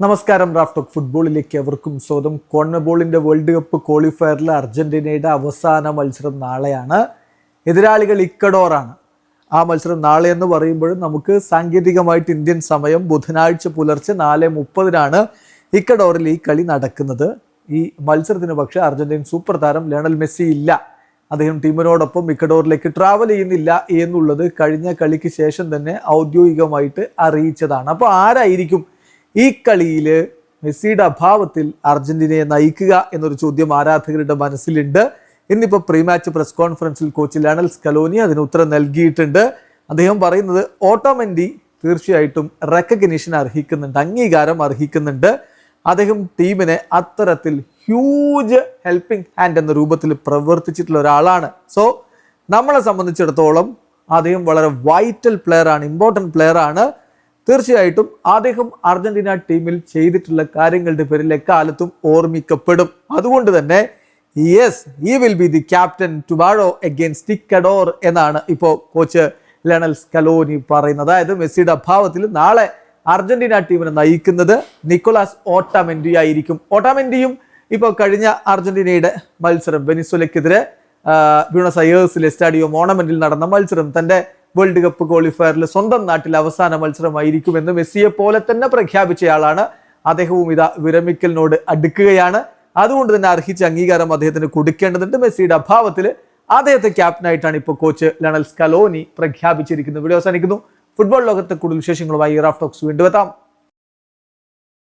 നമസ്കാരം റാഫ്റ്റോക്ക് ഫുട്ബോളിലേക്ക് അവർക്കും സ്വാഗതം. കോൺമബോളിന്റെ വേൾഡ് കപ്പ് ക്വാളിഫയറിൽ അർജന്റീനയുടെ അവസാന മത്സരം നാളെയാണ്. എതിരാളികൾ ഇക്കഡോറാണ്. ആ മത്സരം നാളെ എന്ന് പറയുമ്പോഴും നമുക്ക് സാങ്കേതികമായിട്ട് ഇന്ത്യൻ സമയം ബുധനാഴ്ച പുലർച്ചെ നാല് മുപ്പതിനാണ് ഇക്കഡോറിൽ ഈ കളി നടക്കുന്നത്. ഈ മത്സരത്തിന് പക്ഷേ അർജന്റീൻ സൂപ്പർ താരം ലയണൽ മെസ്സി ഇല്ല. അദ്ദേഹം ടീമിനോടൊപ്പം ഇക്കഡോറിലേക്ക് ട്രാവൽ ചെയ്യുന്നില്ല എന്നുള്ളത് കഴിഞ്ഞ കളിക്ക് ശേഷം തന്നെ ഔദ്യോഗികമായിട്ട് അറിയിച്ചതാണ്. അപ്പോൾ ആരായിരിക്കും ഈ കളിയിൽ മെസ്സിയുടെ അഭാവത്തിൽ അർജന്റീനയെ നയിക്കുക എന്നൊരു ചോദ്യം ആരാധകരുടെ മനസ്സിലുണ്ട്. ഇന്നിപ്പോൾ പ്രീ മാച്ച് പ്രസ് കോൺഫറൻസിൽ കോച്ച് ലണൽ സ്കലോനി അതിന് ഉത്തരം നൽകിയിട്ടുണ്ട്. അദ്ദേഹം പറയുന്നത് ഓട്ടോമെന്റി തീർച്ചയായിട്ടും റെക്കഗ്നീഷൻ അർഹിക്കുന്നുണ്ട് അംഗീകാരം അർഹിക്കുന്നുണ്ട്. അദ്ദേഹം ടീമിനെ അത്തരത്തിൽ ഹ്യൂജ് ഹെൽപ്പിംഗ് ഹാൻഡ് എന്ന രൂപത്തിൽ പ്രവർത്തിച്ചിട്ടുള്ള ഒരാളാണ്. സോ നമ്മളെ സംബന്ധിച്ചിടത്തോളം അദ്ദേഹം വളരെ വൈറ്റൽ പ്ലെയർ ആണ് ഇമ്പോർട്ടന്റ് പ്ലെയർ ആണ്. തീർച്ചയായിട്ടും അദ്ദേഹം അർജന്റീന ടീമിൽ ചെയ്തിട്ടുള്ള കാര്യങ്ങളുടെ പേരിൽ എക്കാലത്തും ഓർമ്മിക്കപ്പെടും. അതുകൊണ്ട് തന്നെ yes he will be the captain ടുബാഴോ against Ecuador എന്നാണ് ഇപ്പോൾ കോച്ച് ലണൽ സ്കലോനി പറയുന്നത്. അതായത് മെസ്സിയുടെ അഭാവത്തിൽ നാളെ അർജന്റീന ടീമിനെ നയിക്കുന്നത് നിക്കോളാസ് ഓട്ടാമെൻഡി ആയിരിക്കും. ഓട്ടാമെൻഡിയും ഇപ്പോൾ കഴിഞ്ഞ അർജന്റീനയുടെ മത്സരം വെനിസ്വലയ്ക്കെതിരെ ബ്യൂണസ് അയേഴ്സിലെ സ്റ്റാഡിയോ മോണമെന്റിൽ നടന്ന മത്സരം തന്റെ വേൾഡ് കപ്പ് ക്വാളിഫയറിൽ സ്വന്തം നാട്ടിൽ അവസാന മത്സരമായിരിക്കുമെന്ന് മെസ്സിയെ പോലെ തന്നെ പ്രഖ്യാപിച്ചയാളാണ് അദ്ദേഹവും ഇതാ വിരമിക്കലിനോട് അടുക്കുകയാണ്. അതുകൊണ്ട് തന്നെ അർഹിച്ച അംഗീകാരം അദ്ദേഹത്തിന് കൊടുക്കേണ്ടതുണ്ട്. മെസ്സിയുടെ അഭാവത്തിൽ അദ്ദേഹത്തെ ക്യാപ്റ്റനായിട്ടാണ് ഇപ്പോൾ കോച്ച് ലണൽ സ്കലോനി പ്രഖ്യാപിച്ചിരിക്കുന്നത്. വീഡിയോ അവസാനിക്കുന്നു. ഫുട്ബോൾ ലോകത്തെ കൂടുതൽ വിശേഷങ്ങളുമായി റാഫ് ടോക്സ് വീണ്ടും എത്താം.